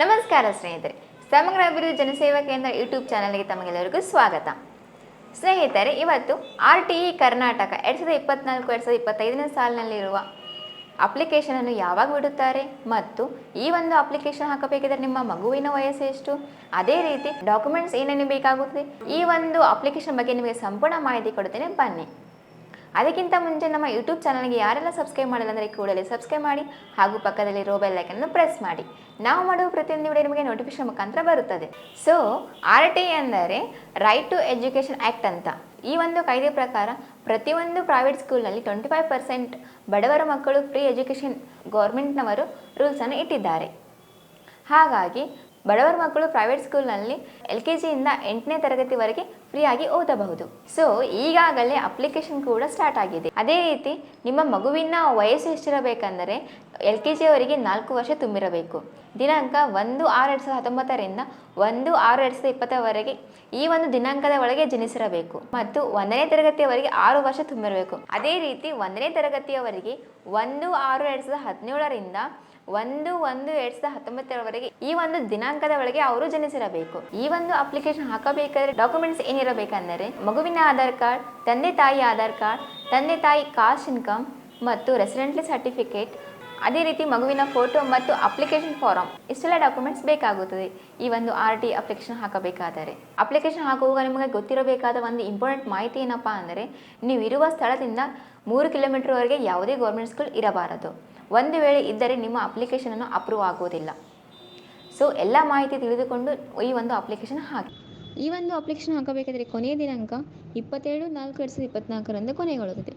ನಮಸ್ಕಾರ ಸ್ನೇಹಿತರೆ, ಸಮಗ್ರ ಅಭಿವೃದ್ಧಿ ಜನಸೇವಾ ಕೇಂದ್ರ ಯೂಟ್ಯೂಬ್ ಚಾನಲ್ಗೆ ತಮಗೆಲ್ಲರಿಗೂ ಸ್ವಾಗತ. ಸ್ನೇಹಿತರೆ, ಇವತ್ತು ಆರ್ ಟಿ ಇ ಕರ್ನಾಟಕ ಎರಡು ಸಾವಿರದ ಇಪ್ಪತ್ನಾಲ್ಕು, ಎರಡು ಸಾವಿರದ ಇಪ್ಪತ್ತೈದನೇ ಸಾಲಿನಲ್ಲಿರುವ ಅಪ್ಲಿಕೇಶನನ್ನು ಯಾವಾಗ ಬಿಡುತ್ತಾರೆ ಮತ್ತು ಈ ಒಂದು ಅಪ್ಲಿಕೇಶನ್ ಹಾಕಬೇಕಿದ್ರೆ ನಿಮ್ಮ ಮಗುವಿನ ವಯಸ್ಸು ಎಷ್ಟು? ಅದೇ ರೀತಿ ಡಾಕ್ಯುಮೆಂಟ್ಸ್ ಏನೇನು ಬೇಕಾಗುತ್ತದೆ? ಈ ಒಂದು ಅಪ್ಲಿಕೇಶನ್ ಬಗ್ಗೆ ನಿಮಗೆ ಸಂಪೂರ್ಣ ಮಾಹಿತಿ ಕೊಡುತ್ತೇನೆ ಬನ್ನಿ. ಅದಕ್ಕಿಂತ ಮುಂಚೆ ನಮ್ಮ ಯೂಟ್ಯೂಬ್ ಚಾನಲ್ಗೆ ಯಾರೆಲ್ಲ ಸಬ್ಸ್ಕ್ರೈಬ್ ಮಾಡಿಲ್ಲ ಅಂದರೆ ಕೂಡಲೇ ಸಬ್ಸ್ಕ್ರೈಬ್ ಮಾಡಿ ಹಾಗೂ ಪಕ್ಕದಲ್ಲಿರೋ ಬೆಲ್ ಅನ್ನು ಪ್ರೆಸ್ ಮಾಡಿ. ನಾವು ಮಾಡುವ ಪ್ರತಿಯೊಂದು ವಿಡಿಯೋ ನಿಮಗೆ ನೋಟಿಫಿಕೇಶನ್ ಮುಖಾಂತರ ಬರುತ್ತದೆ. ಸೊ ಆರ್ ಟಿ ಅಂದರೆ ರೈಟ್ ಟು ಎಜುಕೇಷನ್ ಆ್ಯಕ್ಟ್ ಅಂತ. ಈ ಒಂದು ಕಾಯ್ದೆ ಪ್ರಕಾರ ಪ್ರತಿಯೊಂದು ಪ್ರೈವೇಟ್ ಸ್ಕೂಲ್ನಲ್ಲಿ ಟ್ವೆಂಟಿ ಫೈವ್ ಪರ್ಸೆಂಟ್ ಬಡವರ ಮಕ್ಕಳು ಫ್ರೀ ಎಜುಕೇಷನ್ ಗೌರ್ಮೆಂಟ್ನವರು ರೂಲ್ಸನ್ನು ಇಟ್ಟಿದ್ದಾರೆ. ಹಾಗಾಗಿ ಬಡವರ ಮಕ್ಕಳು ಪ್ರೈವೇಟ್ ಸ್ಕೂಲ್ನಲ್ಲಿ ಎಲ್ ಕೆ ಜಿಯಿಂದ ಎಂಟನೇ ತರಗತಿವರೆಗೆ ಫ್ರೀಯಾಗಿ ಓದಬಹುದು. ಸೊ ಈಗಾಗಲೇ ಅಪ್ಲಿಕೇಶನ್ ಕೂಡ ಸ್ಟಾರ್ಟ್ ಆಗಿದೆ. ಅದೇ ರೀತಿ ನಿಮ್ಮ ಮಗುವಿನ ವಯಸ್ಸು ಎಷ್ಟಿರಬೇಕೆಂದರೆ ಎಲ್ ಕೆ ಜಿಯವರಿಗೆ ನಾಲ್ಕು ವರ್ಷ ತುಂಬಿರಬೇಕು. ದಿನಾಂಕ ಒಂದು ಆರು ಎರಡು ಸಾವಿರದ ಹತ್ತೊಂಬತ್ತರಿಂದ ಒಂದು ಆರು ಎರಡು ಸಾವಿರದ ಇಪ್ಪತ್ತರವರೆಗೆ ಈ ಒಂದು ದಿನಾಂಕದ ಒಳಗೆ ಜನಿಸಿರಬೇಕು. ಮತ್ತು ಒಂದನೇ ತರಗತಿಯವರೆಗೆ ಆರು ವರ್ಷ ತುಂಬಿರಬೇಕು. ಅದೇ ರೀತಿ ಒಂದನೇ ತರಗತಿಯವರೆಗೆ ಒಂದು ಆರು ಎರಡು ಸಾವಿರದ ಹದಿನೇಳರಿಂದ ಒಂದು ಒಂದು ಎರಡು ಸಾವಿರದ ಹತ್ತೊಂಬತ್ತರವರೆಗೆ ಈ ಒಂದು ದಿನಾಂಕದ ಒಳಗೆ ಅವರು ಜನಿಸಿರಬೇಕು. ಈ ಒಂದು ಅಪ್ಲಿಕೇಶನ್ ಹಾಕಬೇಕಾದ್ರೆ ಡಾಕ್ಯುಮೆಂಟ್ಸ್ ಏನಿರಬೇಕಂದರೆ ಮಗುವಿನ ಆಧಾರ್ ಕಾರ್ಡ್, ತಂದೆ ತಾಯಿ ಆಧಾರ್ ಕಾರ್ಡ್, ತಂದೆ ತಾಯಿ ಕಾಸ್ಟ್ ಇನ್ಕಮ್ ಮತ್ತು ರೆಸಿಡೆಂಟ್ಲಿ ಸರ್ಟಿಫಿಕೇಟ್ ಅದೇ ರೀತಿ ಮಗುವಿನ ಫೋಟೋ ಮತ್ತು ಅಪ್ಲಿಕೇಶನ್ ಫಾರಂ, ಇಷ್ಟೆಲ್ಲ ಡಾಕ್ಯುಮೆಂಟ್ಸ್ ಬೇಕಾಗುತ್ತದೆ. ಈ ಒಂದು ಆರ್ ಟಿ ಅಪ್ಲಿಕೇಶನ್ ಹಾಕಬೇಕಾದರೆ. ಅಪ್ಲಿಕೇಶನ್ ಹಾಕುವಾಗ ನಿಮಗೆ ಗೊತ್ತಿರಬೇಕಾದ ಒಂದು ಇಂಪಾರ್ಟೆಂಟ್ ಮಾಹಿತಿ ಏನಪ್ಪ ಅಂದರೆ, ನೀವು ಇರುವ ಸ್ಥಳದಿಂದ ಮೂರು ಕಿಲೋಮೀಟರ್ವರೆಗೆ ಯಾವುದೇ ಗೌರ್ಮೆಂಟ್ ಸ್ಕೂಲ್ ಇರಬಾರದು. ಒಂದು ವೇಳೆ ಇದ್ದರೆ ನಿಮ್ಮ ಅಪ್ಲಿಕೇಶನನ್ನು ಅಪ್ರೂವ್ ಆಗುವುದಿಲ್ಲ. ಸೊ ಎಲ್ಲ ಮಾಹಿತಿ ತಿಳಿದುಕೊಂಡು ಈ ಒಂದು ಅಪ್ಲಿಕೇಶನ್ ಹಾಕಿ. ಈ ಒಂದು ಅಪ್ಲಿಕೇಶನ್ ಹಾಕಬೇಕಾದರೆ ಕೊನೆಯ ದಿನಾಂಕ ಇಪ್ಪತ್ತೇಳು ನಾಲ್ಕು ಎರಡು ಸಾವಿರದ ಇಪ್ಪತ್ತ್ನಾಲ್ಕರಂದು ಕೊನೆಗೊಳ್ಳುತ್ತದೆ